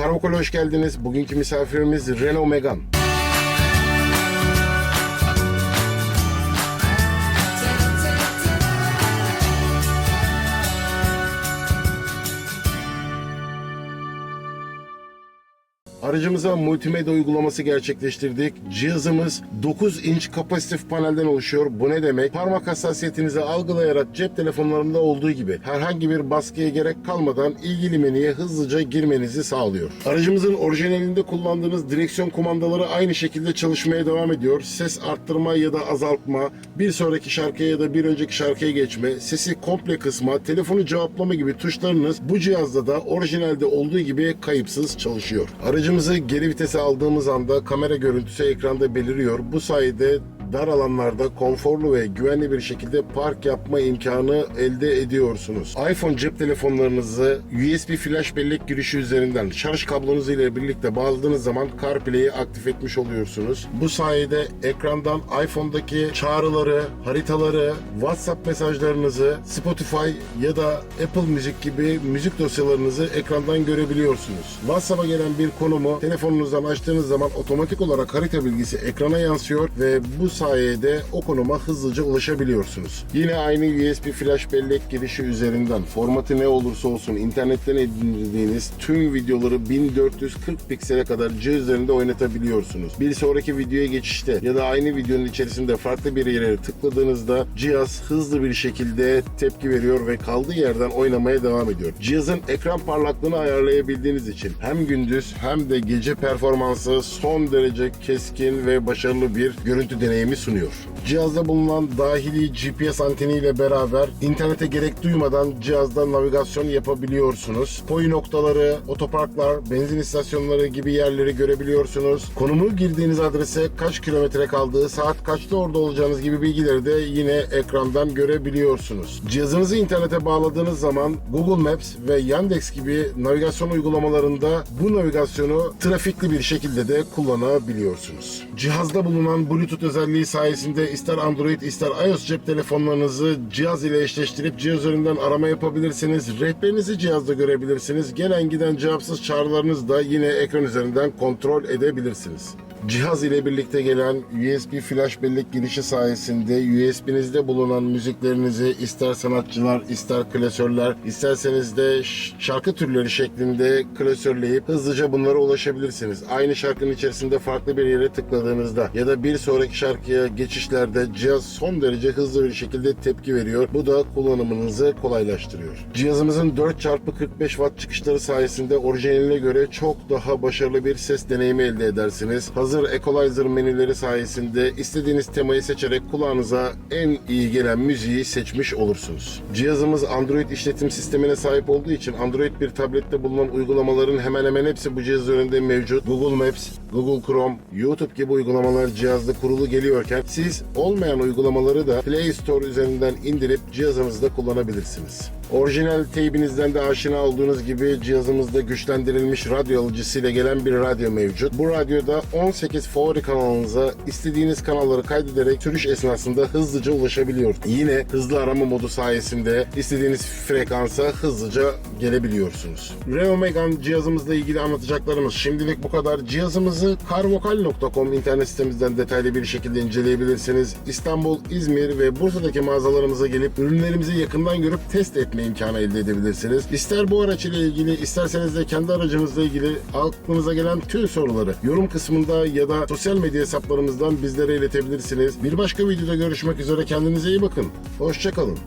Karaoke'la hoş geldiniz. Bugünkü misafirimiz Renault Megane. Aracımıza multimedya uygulaması gerçekleştirdik. Cihazımız 9 inç kapasitif panelden oluşuyor. Bu ne demek? Parmak hassasiyetinizi algılayarak cep telefonlarında olduğu gibi herhangi bir baskıya gerek kalmadan ilgili menüye hızlıca girmenizi sağlıyor. Aracımızın orijinalinde kullandığınız direksiyon kumandaları aynı şekilde çalışmaya devam ediyor. Ses arttırma ya da azaltma, bir sonraki şarkıya ya da bir önceki şarkıya geçme, sesi komple kısma, telefonu cevaplama gibi tuşlarınız bu cihazda da orijinalde olduğu gibi kayıpsız çalışıyor. Aracımızı geri vitese aldığımız anda kamera görüntüsü ekranda beliriyor. Bu sayede dar alanlarda konforlu ve güvenli bir şekilde park yapma imkanı elde ediyorsunuz. iPhone cep telefonlarınızı USB flash bellek girişi üzerinden şarj kablonuz ile birlikte bağladığınız zaman CarPlay'i aktif etmiş oluyorsunuz. Bu sayede ekrandan iPhone'daki çağrıları, haritaları, WhatsApp mesajlarınızı, Spotify ya da Apple Müzik gibi müzik dosyalarınızı ekrandan görebiliyorsunuz. WhatsApp'a gelen bir konumu telefonunuzdan açtığınız zaman otomatik olarak harita bilgisi ekrana yansıyor ve bu sayede o konuma hızlıca ulaşabiliyorsunuz. Yine aynı USB flash bellek girişi üzerinden formatı ne olursa olsun internetten edindiğiniz tüm videoları 1440 piksele kadar cihaz üzerinde oynatabiliyorsunuz. Bir sonraki videoya geçişte ya da aynı videonun içerisinde farklı bir yere tıkladığınızda cihaz hızlı bir şekilde tepki veriyor ve kaldığı yerden oynamaya devam ediyor. Cihazın ekran parlaklığını ayarlayabildiğiniz için hem gündüz hem de gece performansı son derece keskin ve başarılı bir görüntü deneyimi sunuyor. Cihazda bulunan dahili GPS anteniyle beraber internete gerek duymadan cihazda navigasyon yapabiliyorsunuz. Koyu noktaları, otoparklar, benzin istasyonları gibi yerleri görebiliyorsunuz. Konumu girdiğiniz adrese kaç kilometre kaldığı, saat kaçta orada olacağınız gibi bilgileri de yine ekrandan görebiliyorsunuz. Cihazınızı internete bağladığınız zaman Google Maps ve Yandex gibi navigasyon uygulamalarında bu navigasyonu trafikli bir şekilde de kullanabiliyorsunuz. Cihazda bulunan Bluetooth özelliği sayesinde ister Android ister iOS cep telefonlarınızı cihaz ile eşleştirip cihaz üzerinden arama yapabilirsiniz. Rehberinizi cihazda görebilirsiniz. Gelen giden cevapsız çağrılarınızı da yine ekran üzerinden kontrol edebilirsiniz. Cihaz ile birlikte gelen USB flash bellek girişi sayesinde USB'nizde bulunan müziklerinizi ister sanatçılar, ister klasörler, isterseniz de şarkı türleri şeklinde klasörleyip hızlıca bunlara ulaşabilirsiniz. Aynı şarkının içerisinde farklı bir yere tıkladığınızda ya da bir sonraki şarkıya geçişlerde cihaz son derece hızlı bir şekilde tepki veriyor. Bu da kullanımınızı kolaylaştırıyor. Cihazımızın 4x45 watt çıkışları sayesinde orijinaline göre çok daha başarılı bir ses deneyimi elde edersiniz. Hazır equalizer menüleri sayesinde istediğiniz temayı seçerek kulağınıza en iyi gelen müziği seçmiş olursunuz. Cihazımız Android işletim sistemine sahip olduğu için Android bir tablette bulunan uygulamaların hemen hemen hepsi bu cihaz üzerinde mevcut. Google Maps, Google Chrome, YouTube gibi uygulamalar cihazda kurulu geliyorken siz olmayan uygulamaları da Play Store üzerinden indirip cihazınızda kullanabilirsiniz. Orijinal teybinizden de aşina olduğunuz gibi cihazımızda güçlendirilmiş radyo alıcısıyla gelen bir radyo mevcut. Bu radyoda 18 favori kanalınıza istediğiniz kanalları kaydederek sürüş esnasında hızlıca ulaşabiliyor. Yine hızlı arama modu sayesinde istediğiniz frekansa hızlıca gelebiliyorsunuz. Renault Megane cihazımızla ilgili anlatacaklarımız şimdilik bu kadar. Cihazımızı carvokal.com internet sitemizden detaylı bir şekilde inceleyebilirsiniz. İstanbul, İzmir ve Bursa'daki mağazalarımıza gelip ürünlerimizi yakından görüp test etme imkanı elde edebilirsiniz. İster bu araç ile ilgili isterseniz de kendi aracınızla ilgili aklınıza gelen tüm soruları yorum kısmında ya da sosyal medya hesaplarımızdan bizlere iletebilirsiniz. Bir başka videoda görüşmek üzere kendinize iyi bakın. Hoşçakalın.